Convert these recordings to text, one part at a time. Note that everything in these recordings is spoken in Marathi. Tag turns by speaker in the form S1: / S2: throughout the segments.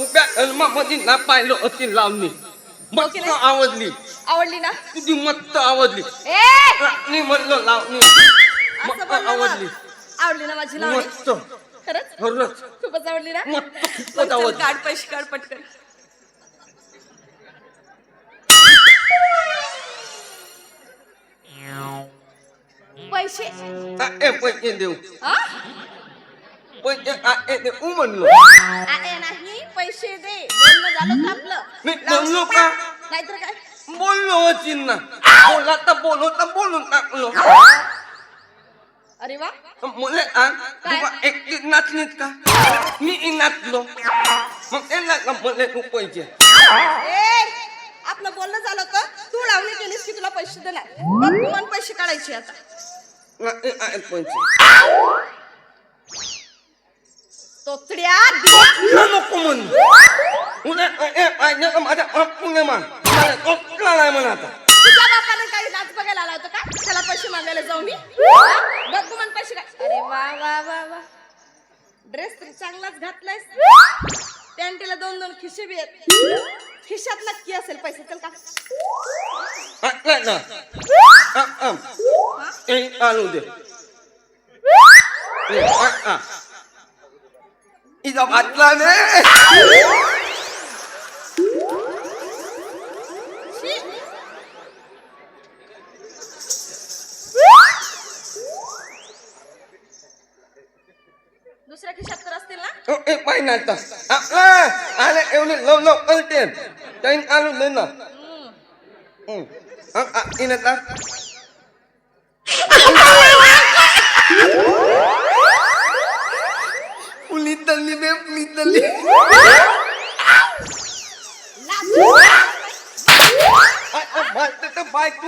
S1: उभ्या कलमामध्ये ना पाहिलं होती लावणी. मस्त? आवडली.
S2: आवडली ना?
S1: तुझी मस्त आवडली. राणी म्हणलं लावणी. मस्त आवडली.
S2: आवडली ना माझी लावणी?
S1: मस्त.
S2: खरंच?
S1: खरंच.
S2: खूपच आवडली ना?
S1: मस्त खूपच आवडली.
S2: काढ पैसे काढ पटकन. पैसे.
S1: ए पैसे देऊ? पैसे ए देऊ म्हणलो.
S2: पैसे दे. बोलणं झालं का आपलं?
S1: मी का?
S2: नाहीतर काय?
S1: बोललो होतीन ना बोला तर बोलो तर बोलून टाकलो.
S2: अरे वा.
S1: मुले नाचलीत का? मी नाचलो. मग त्यांना का मुले तू पैसे
S2: ए आपलं बोलणं झालं का? तू लावणी केलीस की तुला पैसे देणार? बघ तू मला पैसे काढायचे आता.
S1: पैसे नको माझ्या मला नाही म्हणा आता.
S2: तुझ्या बापाने काही नाच बघायला आला होता का? त्याला पैसे मागायला जाऊ मी. हा? बघ मला पैसे काय. अरे वा वा वा वा. ड्रेस तर चांगलाच घातलायस. पॅन्टीला दोन दोन खिशे बी आहेत. खिशात नक्की असेल पैसे चल का?
S1: आ, नाही ना आ, आ. ए, आणू दे. ए, आ, आ. वाचला ने
S2: दुसऱ्या खिशात तर असतील ना?
S1: पाहिजे आता आपला आले एवढे लव लव करते आणू दे ना हम्म. आ, आ, इने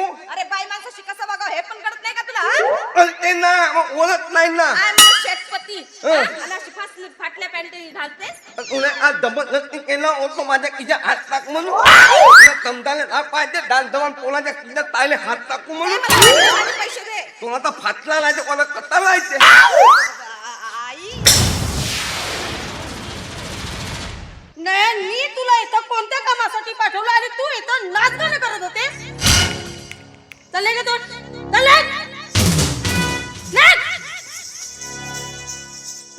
S2: अरे बाई माणसाशी कसं बघावं हे पण कळत नाही का तुला हा?
S1: कळते ना ओळख नाही ना. हं.
S2: आणि अशी फासली फाटल्या पॅन्टी घालतेस?
S1: तुला आज जबरदस्ती केलं होतं माझ्या हात टाक म्हणून. तुला समजायला ना पाहिजे डाल जवान पोलाच्या किच्या तायले हात टाकू
S2: ए,
S1: म्हणून.
S2: मला पैसे- माझे पैसे दे.
S1: तुला फाटला कथा लायचे
S2: आई. नाही मी तुला इथं कोणत्या कामासाठी पाठवलं आणि तू इथं नाच गाणं करत होते चले गे तू? चले नाच!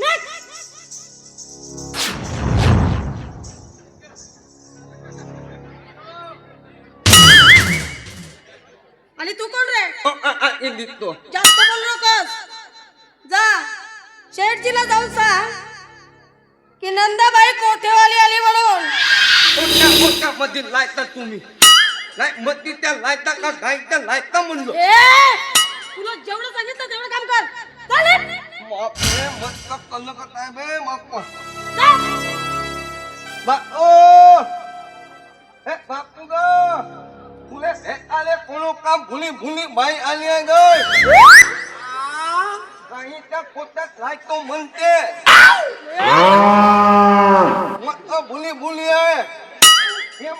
S2: नाच! आणि तू कोण रे?
S1: दिसतो
S2: जास्त बोल नकोस. जा. शेठजीला जाऊन सांग की नंदाबाई कोठेवाली आली म्हणून.
S1: कोणत्या कोणत्या मध्ये लायता तुम्ही. नाही मध्ये त्या लायता का गायच्या लायता म्हणलो.
S2: ए तुला जेवढं सांगितलं तेवढं काम कर. चालेल?
S1: बापरे मस्त कल्ल काय बे बाप. बा ओ! हे बापू ग. तुले हे आले कोणो काम भुली भुली बाई आली आहे ग. काही त्या पोटात लायतो म्हणते मस्त भुली भुली आहे हे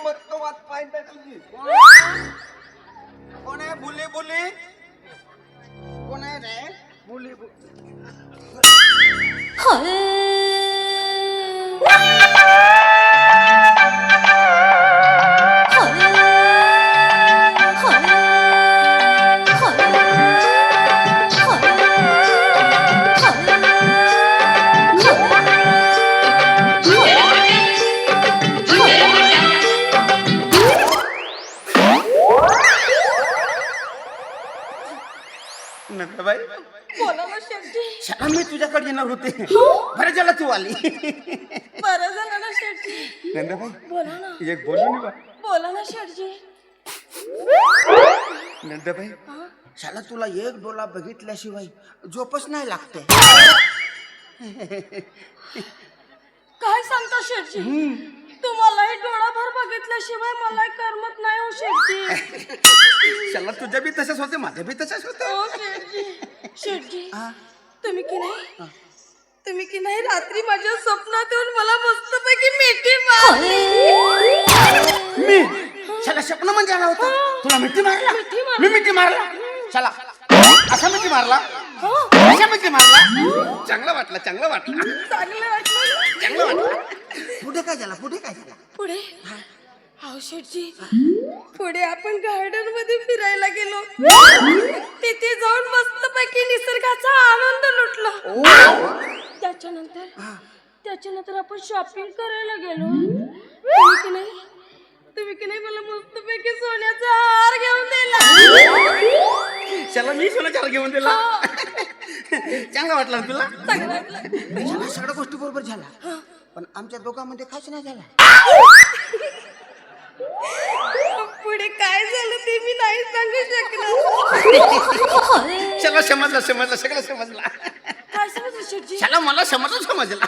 S1: मस्त वाट
S3: नंदाबाई
S2: बोला ना
S3: शाळा मी तुझ्याकडे येणार होते. बरं झालं तू आली.
S2: बरं झालं ना शेठजी
S3: नंदाबाई
S2: बोला ना.
S3: एक बोलू ना बा
S2: बोला ना शेठजी
S3: नंदाबाई शाला तुला एक डोला बघितल्याशिवाय झोपच नाही लागते.
S2: काय सांगता शेठजी तुम्हालाही डोळाभर बघितल्याशिवाय मला करमत नाही हो शेठजी.
S3: शाला तुझ्या बी तसंच होते माझ्या बी तसंच होते.
S2: हो
S3: हा.
S2: तुम्ही की नाही? तुम्ही की नाही रात्री माझ्या स्वप्नात येऊन मला मस्तपैकी मिठी मारली.
S3: मी? शाला स्वप्न म्हणजे आला होता. तुला मिठी मारला?
S2: मिठी मारली.
S3: मी मिठी मारला? शाला असा मिठी मारला?
S2: हो.
S3: असा मिठी मारला? चांगला वाटला चांगला वाटला.
S2: चांगलं वाटलं ना?
S3: चांगलं वाटलं. पुढे काय झाला? पुढे काय झाला?
S2: पुढे? शेटजी पुढे आपण गार्डनमध्ये फिरायला गेलो. तिथे जाऊन मस्तपैकी निसर्गाचा आनंद लुटला. त्याच्यानंतर त्याच्यानंतर आपण शॉपिंग करायला गेलो. तुम्ही की नाही? तुम्ही की नाही मला मस्तपैकी सोन्याचा हार घेऊन दिला.
S3: चला मी सोन्याच्या घेऊन दिला. चांगला वाटला ना तुला?
S2: चांगलं वाटलं.
S3: झाला सगळ्या गोष्टी बरोबर झाला पण आमच्या दोघांमध्ये काहीच नाही झाला.
S2: पुढे काय झालं ते मी नाही सांगू शकणार.
S3: चला समजलं समजलं सगळं समजलं.
S2: काय समजलं शेटजी
S3: चला मला समजलं समजला.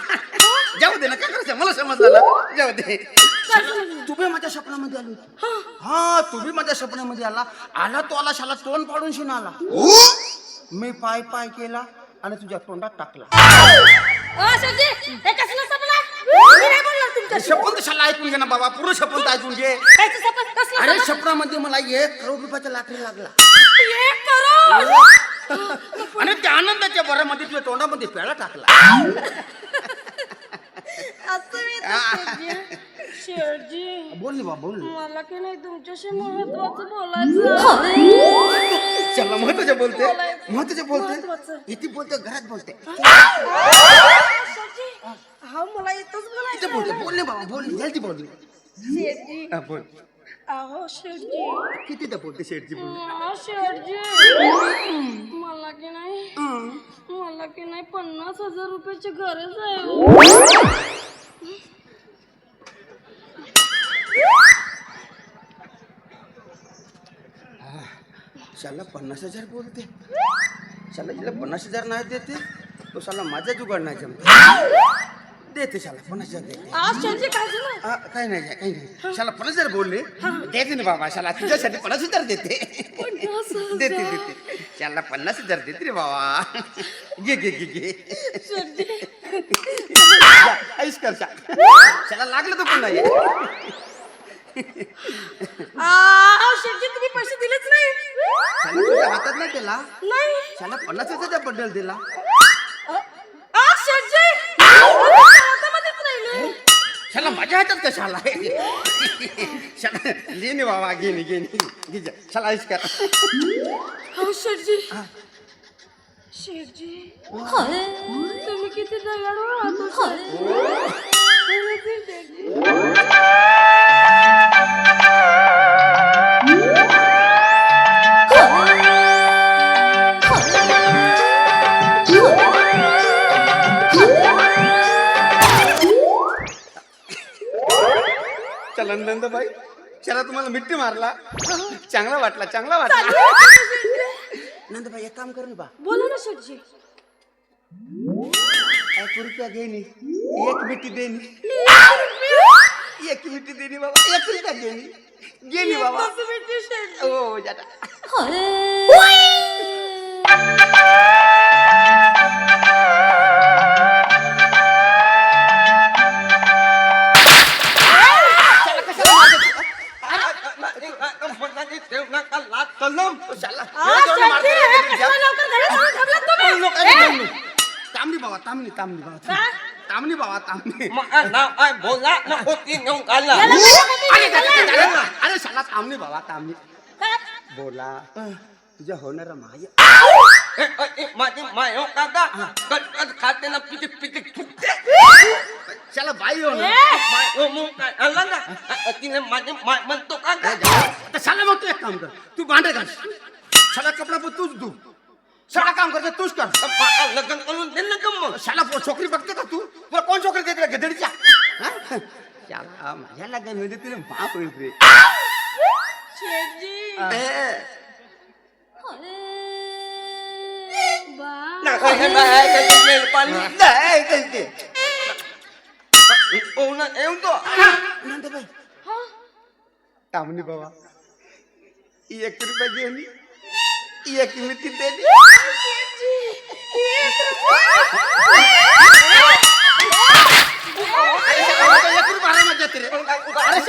S3: जाऊ दे ना काय करायचं? मला समजलं. जाऊ दे. तू बी माझ्या स्वप्नामध्ये आली होती. हा. तू बी माझ्या स्वप्नामध्ये आला. आला तो आला शाला तोंड पाडून शिन आला. मी पाय पाय केला आणि तुझ्या तोंडात टाकला
S2: अ, शेटजी हे कसलं सपना मी नाही बोलणार तुमच्याशी.
S3: शपथ शाला ऐकून घे ना बाबा पूर्ण शपथ ऐकून घे.
S2: कसलं
S3: अरे? स्वप्नामध्ये मला एक करोड रुपयाचा लाकडी लागला.
S2: एक करोड?
S3: आणि त्या आनंदाच्या भरामध्ये तुझ्या तोंडामध्ये पेळा टाकला.
S2: असं मी तर
S3: बोल ना बा बोल ना.
S2: मला की नाही तुमच्याशी महत्वाचं बोलायचं?
S3: चला महत्वाचं बोलते.
S2: बोलायचं.
S3: महत्वाचं बोलते.
S2: महत्वाचं.
S3: इथे बोलते घरात बोलते.
S2: हा मला इथंच
S3: इथे
S2: बोलायचं
S3: बोलते बोल ना बाबा बोल जल्दी बोल
S2: शेटजी
S3: हा, बोल.
S2: अहो शेटजी
S3: किती तर बोलते शेठची बोल
S2: अहो, शेटजी मला की नाही मला की नाही पन्नास हजार रुपयाची गरज आहे. हो.
S3: शाला पन्नास हजार बोलते. शाला तिला पन्नास हजार नाही देते तो शाला माझा जुगाड नाही जमते. देते शाला हजार देते.
S2: शेटजी काय झालं?
S3: काही नाही काही नाही. शाला पन्नास हजार बोलले देते ना बाबा शाला तुझ्यासाठी पन्नास हजार देते.
S2: पन्नास हजार.
S3: देते देते. शाला पन्नास हजार देते रे बाबा. घे घे घे घे.
S2: शेटजी
S3: जा, कर शा. शाला लागलं तर पुन्हा ये.
S2: अहो, शेटजी तुम्ही पैसे दिलेच नाही.
S3: शाला तुझ्या हातात नाही दिला?
S2: नाही.
S3: शाला पन्नास हजारचा बंडल दिला? शाला माझ्या हातात कशाला शाला लेने बाबा घेणे घेणे घे जा. शाला ऐस कर
S2: अहो शेठजी शेठजी तुम्ही किती दयाळू आहात हो, शेठजी. शेठजी.
S3: चला तुम्हाला मिट्टी मारला. चांगला वाटला चांगला वाटला. नंदबाई एक काम कर बा.
S2: बोला ना शेठजी.
S3: एक रुपया घेणी एक मिट्टी देनी एक मिट्टी देनी बाबा. एक रुपया घेणी गेली बाबा.
S2: बस बेटी शेठजी.
S3: हो जाता
S1: कलम
S3: शाला.
S2: अहो, शेठजी, हे कसलं लवकर घरी जाऊन थांबलात तुम्ही? ए,
S3: तामणी बाबा तामणी तामणी बाबा
S2: काय?
S3: बाबा
S1: नाव काय बोला ना होती नेऊन काढला.
S2: याला
S3: अरे
S2: माझ्या
S3: अरे,
S2: बेटी
S3: अरे, अरे, अरे शाला तामणी बाबा
S2: काय?
S3: बोला. तुझ्या होणारा माय.
S1: ए, ए, ए, माझी माय हो काका कटकट खाते ना पिटी फुटते
S3: शाला बाई हो ना
S2: ए,
S1: माय हो मग काय आला ना अ, तिने माझी माय म्हणतो काका
S3: आता शाला मग तू एक काम कर तू भांडे घाल शाला कपडा पण तूच धू शाला काम करते तूच कर
S1: मला लग्न करून दे ना गं मग
S3: शाला पो- छोकरी बघते का तू तुला कोण छोकरी देते गदडीच्या हा? शाला माझ्या लग्न होते तुला माफ होईल रे
S2: शेठजी.
S3: ए,
S2: बा.
S1: नाही, नाही, नाही, नाही, पाणी
S3: ඕන එවුන්ද නන්ද බයි තමනි
S2: බවා ඊයක්
S3: රුපිය ගේනි ඊයක් මිති දෙනි अरे